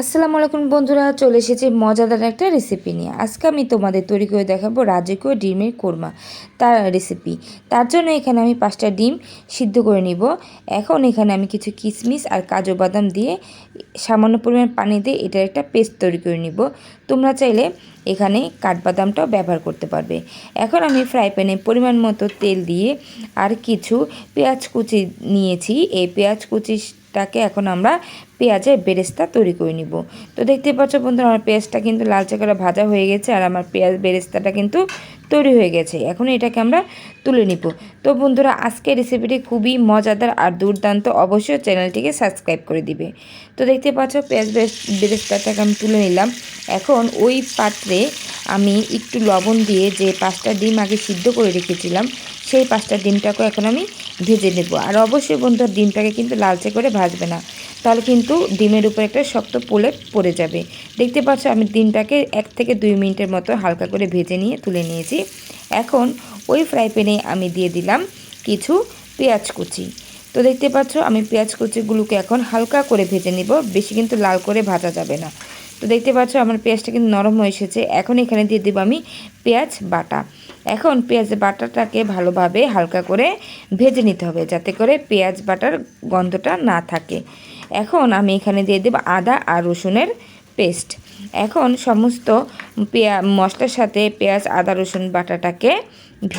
আসসালামু আলাইকুম বন্ধুরা, চলে এসেছি মজাদার একটা রেসিপি নিয়ে। আজকে আমি তোমাদের তৈরি করে দেখাবো রাজকীয় ডিমের কোরমা, তার রেসিপি তার জন্য এখানে আমি পাঁচটা ডিম সিদ্ধ করে নিব। এখন এখানে আমি কিছু কিশমিশ আর কাজু বাদাম দিয়ে সামান্য পরিমাণ পানি দিয়ে এটার একটা পেস্ট তৈরি করে নিব। তোমরা চাইলে এখানে কাঠবাদামটাও ব্যবহার করতে পারবে। এখন আমি ফ্রাই প্যানে পরিমাণ মতো তেল দিয়ে আর কিছু পেঁয়াজ কুচি নিয়েছি। এই পেঁয়াজ কুচিটাকে এখন আমরা পেঁয়াজের বেরেস্তা তৈরি করে নিব। তো দেখতে পাচ্ছ বন্ধুরা, আমার পেঁয়াজটা কিন্তু লালচে করে ভাজা হয়ে গেছে আর আমার পেঁয়াজ বেরেস্তাটা কিন্তু তৈরি হয়ে গেছে। এখন এটাকে আমরা তুলে নিব। তো বন্ধুরা, আজকের রেসিপিটি খুবই মজাদার আর দুর্দান্ত। অবশ্যই চ্যানেলটিকে সাবস্ক্রাইব করে দিবে। তো দেখতে পাচ্ছ, পেঁয়াজ বেরেস্তাটাকে আমি তুলে নিলাম। এখন ওই পাত্রে আমি একটু লবণ দিয়ে যে পাঁচটা ডিম আগে সিদ্ধ করে রেখেছিলাম, সেই পাঁচটা ডিমটাকে এখন আমি ভেজে নেব। আর অবশ্যই বন্ধুরা, ডিমটাকে কিন্তু লালচে করে ভাজবে না। তাহলে কিন্তু ডিমের উপর একটা শক্ত পোলে পড়ে যাবে। দেখতে পাচ্ছ আমি ডিমটাকে এক থেকে দুই মিনিটের মতো হালকা করে ভেজে নিয়ে তুলে নিয়েছি। এখন ওই ফ্রাই প্যানে আমি দিয়ে দিলাম কিছু পেঁয়াজ কুচি। তো দেখতে পাচ্ছ আমি পেঁয়াজ কুচিগুলোকে এখন হালকা করে ভেজে নিব, বেশি কিন্তু লাল করে ভাজা যাবে না। তো দেখতে পাচ্ছ আমার পেঁয়াজটা কিন্তু নরম হয়ে এসেছে। এখন এখানে দিয়ে দেবো আমি পেঁয়াজ বাটা। এখন পেঁয়াজ বাটাটাকে ভালোভাবে হালকা করে ভেজে নিতে হবে যাতে করে পেঁয়াজ বাটার গন্ধটা না থাকে। এখন আমি এখানে দিয়ে দেবো আদা আর রসুনের পেস্ট। এখন সমস্ত পেঁয়া, মশলার সাথে পেঁয়াজ, আদা, রসুন বাটাটাকে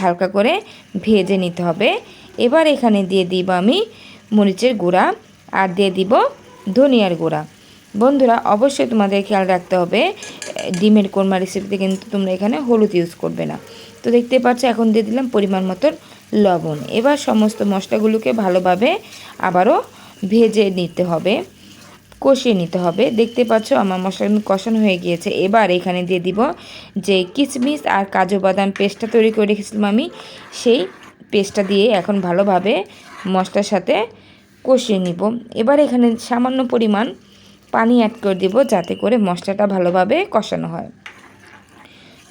হালকা করে ভেজে নিতে হবে। এবার এখানে দিয়ে দিব আমি মরিচের গুঁড়া আর দিয়ে দিব ধনিয়ার গুঁড়া। বন্ধুরা, অবশ্যই তোমাদের খেয়াল রাখতে হবে, ডিমের কোরমা রেসিপিতে কিন্তু তোমরা এখানে হলুদ ইউজ করবে না। তো দেখতে পাচ্ছ, এখন দিয়ে দিলাম পরিমাণ মতন লবণ। এবার সমস্ত মশলাগুলোকে ভালোভাবে আবারও ভেজে নিতে হবে, কষিয়ে নিতে হবে। দেখতে পাচ্ছ আমার মশলা কিন্তু কষানো হয়ে গিয়েছে। এবার এখানে দিয়ে দিব যে কিচমিচ আর কাজু বাদাম পেস্টটা তৈরি করে রেখেছিলাম আমি। সেই পেস্টটা দিয়ে এখন ভালোভাবে মশলার সাথে কষিয়ে নিব। এবার এখানে সামান্য পরিমাণ পানি অ্যাড করে দিব যাতে করে মশলাটা ভালোভাবে কষানো হয়।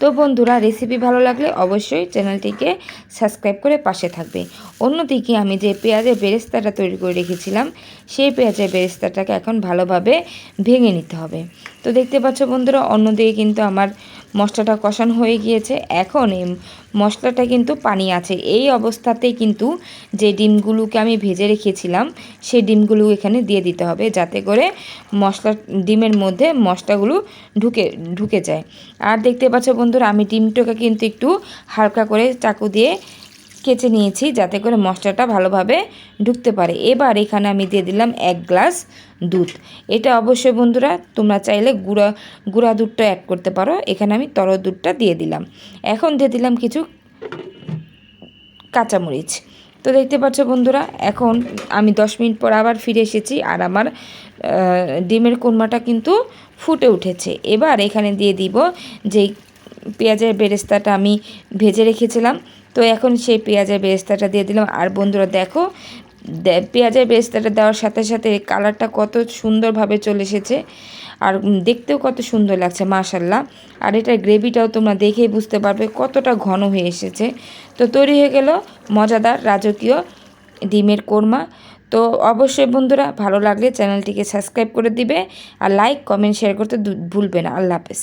তো বন্ধুরা রেসিপি ভালো লাগলে অবশ্যই চ্যানেলটিকে সাবস্ক্রাইব করে পাশে থাকবে। অন্যদিকে আমি যে পেঁয়াজের বেরেস্তাটা তৈরি করে রেখেছিলাম, সেই পেঁয়াজের বেরেস্তাটাকে এখন ভালোভাবে ভেঙে নিতে হবে। তো দেখতে পাচ্ছ বন্ধুরা, অন্যদিকে কিন্তু আমার মশলাটা কষান হয়ে গিয়েছে। এখন এই মশলাটা কিন্তু পানি আছে। এই অবস্থাতেই কিন্তু যে ডিমগুলোকে আমি ভেজে রেখেছিলাম, সেই ডিমগুলো এখানে দিয়ে দিতে হবে যাতে করে মশলা, ডিমের মধ্যে মশলাগুলো ঢুকে ঢুকে যায়। আর দেখতে পাচ্ছ বন্ধুরা, আমি ডিমটাকে কিন্তু একটু হালকা করে চাকু দিয়ে কেচে নিয়েছি যাতে করে মশলাটা ভালোভাবে ঢুকতে পারে। এবার এখানে আমি দিয়ে দিলাম এক গ্লাস দুধ। এটা অবশ্যই বন্ধুরা, তোমরা চাইলে গুঁড়া গুঁড়া দুধটা অ্যাড করতে পারো। এখানে আমি তর দুধটা দিয়ে দিলাম। এখন দিয়ে দিলাম কিছু কাঁচামরিচ। তো দেখতে পাচ্ছ বন্ধুরা, এখন আমি দশ মিনিট পর আবার ফিরে এসেছি আর আমার ডিমের কোরমাটা কিন্তু ফুটে উঠেছে। এবার এখানে দিয়ে দিব যে পেঁয়াজের বেরেস্তাটা আমি ভেজে রেখেছিলাম। তো এখন সেই পেঁয়াজের বেরেস্তাটা দিয়ে দিলাম। আর বন্ধুরা দেখো পেঁয়াজের বেরেস্তাটা দেওয়ার সাথে সাথে কালারটা কত সুন্দরভাবে চলে এসেছে। আর দেখতেও কত সুন্দর লাগছে মাশাল্লাহ আর এটার গ্রেভিটাও তোমরা দেখেই বুঝতে পারবে কতটা ঘন হয়ে এসেছে। তো তৈরি হয়ে গেল মজাদার রাজকীয় ডিমের কোরমা। তো অবশ্যই বন্ধুরা ভালো লাগলে চ্যানেলটিকে সাবস্ক্রাইব করে দিবে। আর লাইক, কমেন্ট, শেয়ার করতে ভুলবে না। আল্লাহ হাফেজ।